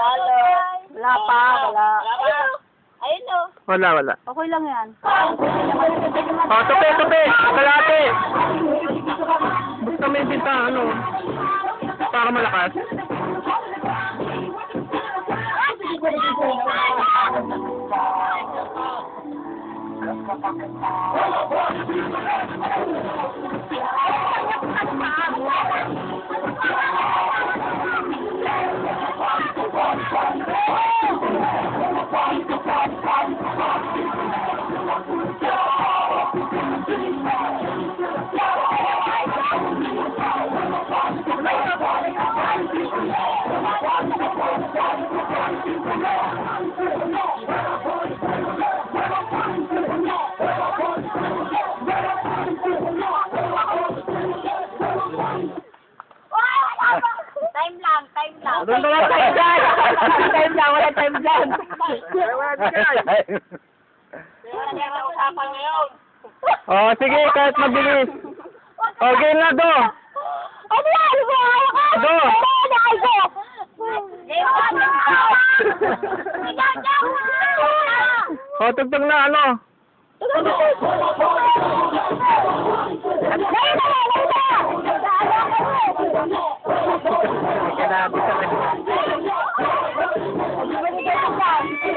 Talo. Wala pa, wala. Ayun o. Wala, wala. Okay lang yan. O, tupi, tupi! Kalate! Basta may binta, ano? Para malakas. Time time lang. Doon wala time dyan! Time wala time dyan. Wala dyan! Wala na yung usapan ngayon. O, sige, kahit mabilis. O, game na do! Ano yan? Ano ka? Do! Ano ay ko? Game on. O,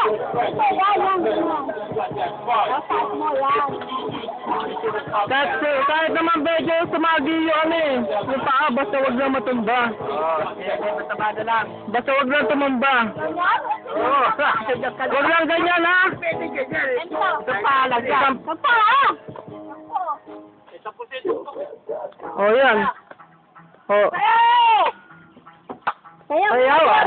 ganyan. Tapos mo, yan. Kahit, kahit naman medyo sumagi yung ano eh. Yung paa, basta wag lang matumba. Basta wag lang tumumba. Ganyan? Oo. Wag lang ganyan ha. Ito pa, lagyan. Ito pa! O Oh, yan. O. Sayaw! Sayaw, ah.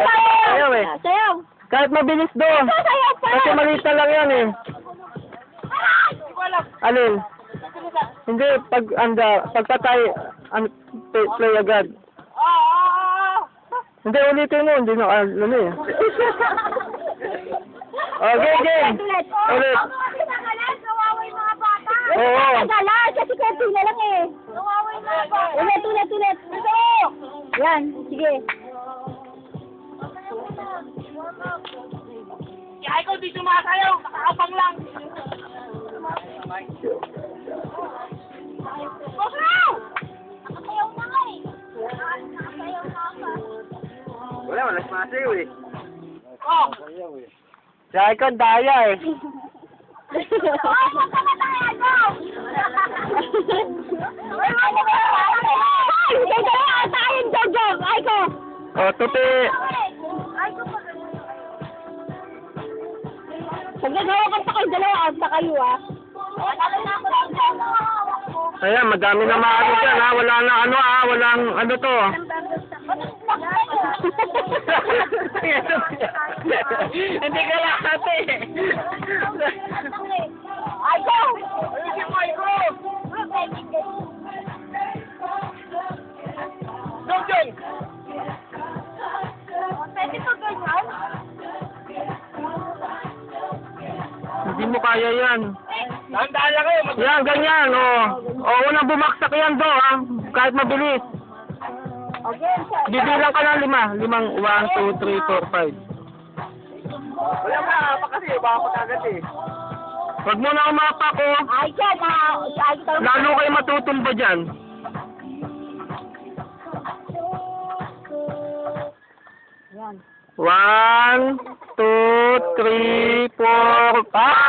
Sayaw eh. Sayaw! Kahit mabilis do. Sayaw pa! Kasi maliit na lang yan eh. Alin? Hindi, pag anda, pagpatay, an, play, play agad. Hindi, ulitin mo, hindi na, ano eh. Okay, game. Ulit. Oo. Tagalan, kasi konti na lang eh. Kawawa yung mga bata. Ulit, ulit, ulit. Ito! Yan, sige. Kaya ikaw di sumasayaw. Nakaabang lang. Basaw! Nakasayaw na nga eh. Nakasayaw na ka. Wala, wala sumasayaw eh. Oh. Kaya ikaw daya eh. Ay, basta na tayo, go! Ay, ano ba? Ay, na tayo, Jojo. Ay, ko. O, tupi. Ay, Pag nagawa ka pa kayo dalawa, out na kayo ah. Ayan, madami na maano dyan ha. Wala na ano ha. Walang ano to. Hindi ka lahat eh. Ay, go! Ikaw. Go, kaya yan. Tandaan lang kayo. Mag- Yan, ganyan. O, o unang bumaksak yan do ha. Kahit mabilis. Bibilang ka ng lima. Limang 1, 2, 3, 4, 5. Wala ka pa kasi. Baka pagkagat eh. Huwag mo na umapak o. Ay, dyan, ah. Ay. Lalo kayo matutumba dyan. Yan. One, two, three, four, five!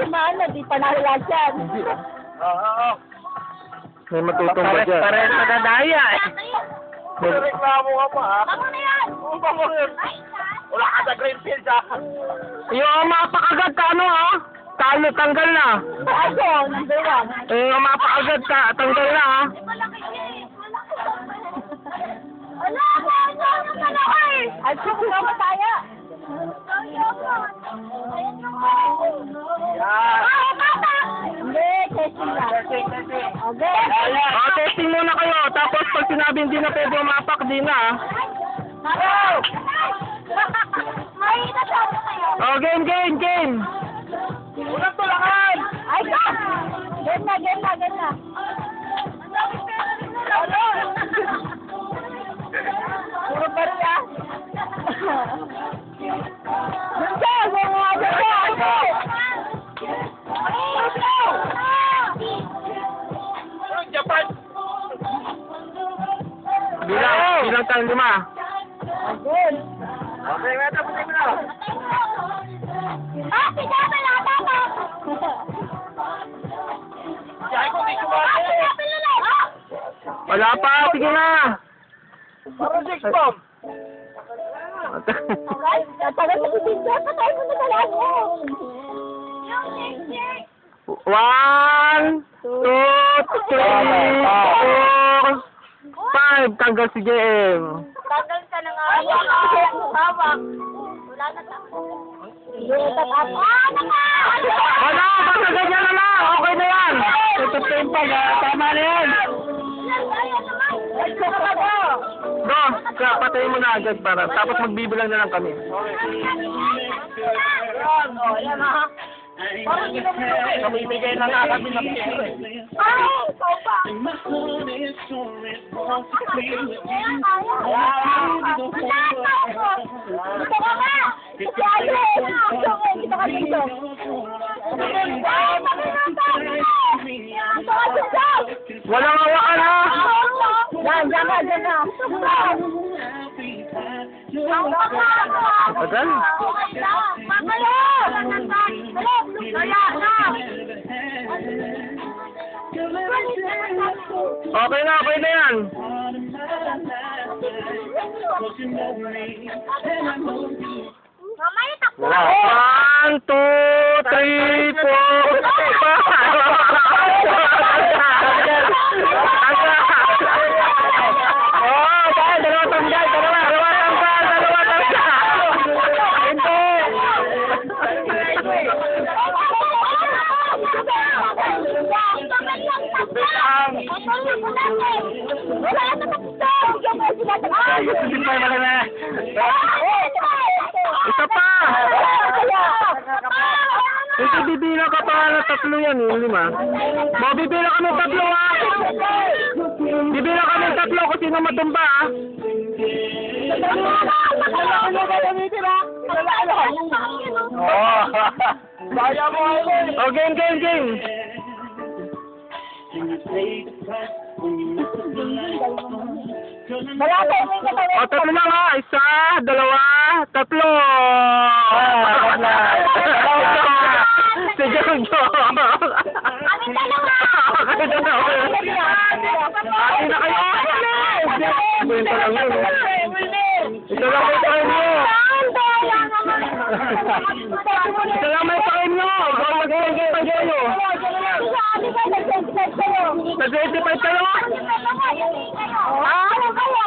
Ko naman, di pa nahulad yan. Oo. May matutumba dyan. Pares madadaya eh. May- Reklamo ka pa ha? Tama na yan! Ano ba mo yun? Wala ka sa Greenfield ha? Yung mapakagat ka ano ha? Talo, tanggal na. Ako, number one. Eh, yung mapakagat ka, tanggal na ha? Malaki siya eh. Wala ka! Ano ka na eh? Ay, kung nga mataya. Ayan yung Yan. Ah, tata! Hindi, testing lang. Testing, testing. Okay. Ayan. O, testing muna kayo. Tapos pag sinabi hindi na pwede umapak, di na ha? Mahina siya ako kayo. O, game, game, game. Unang tulangan! Ay, ka! Game na, game na, game na. Puro barya. Bilang, bilang tayo lima. Good. Okay, may tapos mo na. Ah, si Jabel, ah, tama. Kaya ko di Ah, ulit. Ah! Wala pa, sige na. Six bomb. Tagal na. Patay mo na talaga. One, two, three, four, five. Tanggal si JM. Tagal ka na nga. Ay, hawak. Wala na naka! Wala, basta ganyan na lang. Okay na yan. Tututin pa, tama na yan. Ayan. Ay, ka? Go, kaya patayin mo na agad para. Tapos magbibilang na lang kami. Yan, o, yan ha. Parang ginamit. Namimigay na nga kami ng pera eh. Ay, ikaw pa. Dito ka nga! Dito ka nga! Dito ka! Dito ka dito! Walang hawakan ha. Yan, yan ka, yan ka. Tagal. Mamalo! Kaya na! Okay na, okay na yan. One, two, three, four, yan, eh, lima. Mo, bibila kami tatlo, ha? Bibila kami tatlo kung sino matumba, ha? Oh. Kaya mo ako eh. O, game, game, game. O, tatlo lang, ha? Isa, dalawa, tatlo. Si Jojo. Kami dalawa. Ate, na ako. Ate na kayo. Kwento lang yun. Ito lang may time nyo. Ito lang may time nyo. Baka mag-ilang kayo pa dyan nyo. Nag-25 kayo. Nag-25 kayo. Ano kayo?